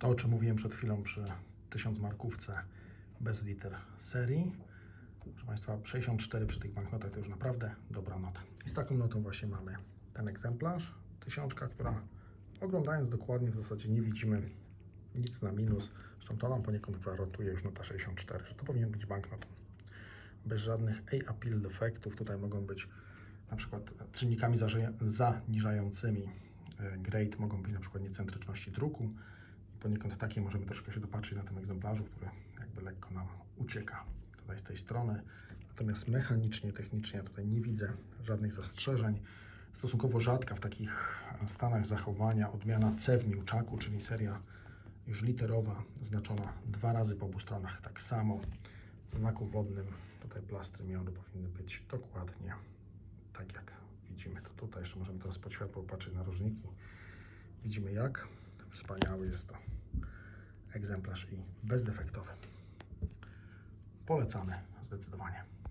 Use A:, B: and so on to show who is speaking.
A: To, o czym mówiłem przed chwilą przy 1000 markówce bez liter serii. Proszę Państwa, 64 przy tych banknotach to już naprawdę dobra nota. I z taką notą właśnie mamy ten egzemplarz, tysiączka, która oglądając dokładnie w zasadzie nie widzimy nic na minus. Zresztą to nam poniekąd gwarantuje już nota 64, że to powinien być banknot bez żadnych A-appeal defektów. Tutaj mogą być na przykład czynnikami zaniżającymi e, grade, mogą być na przykład niecentryczności druku. Poniekąd takie możemy troszkę się dopatrzyć na tym egzemplarzu, który jakby lekko nam ucieka tutaj z tej strony. Natomiast mechanicznie, technicznie ja tutaj nie widzę żadnych zastrzeżeń. Stosunkowo rzadka w takich stanach zachowania odmiana C w miłczaku, czyli seria już literowa, znaczona dwa razy po obu stronach, tak samo. W znaku wodnym tutaj plastry miodu powinny być dokładnie tak jak widzimy to tutaj. Jeszcze możemy teraz pod światło patrzeć na różniki. Widzimy jak wspaniały jest to egzemplarz i bezdefektowy. Polecamy zdecydowanie.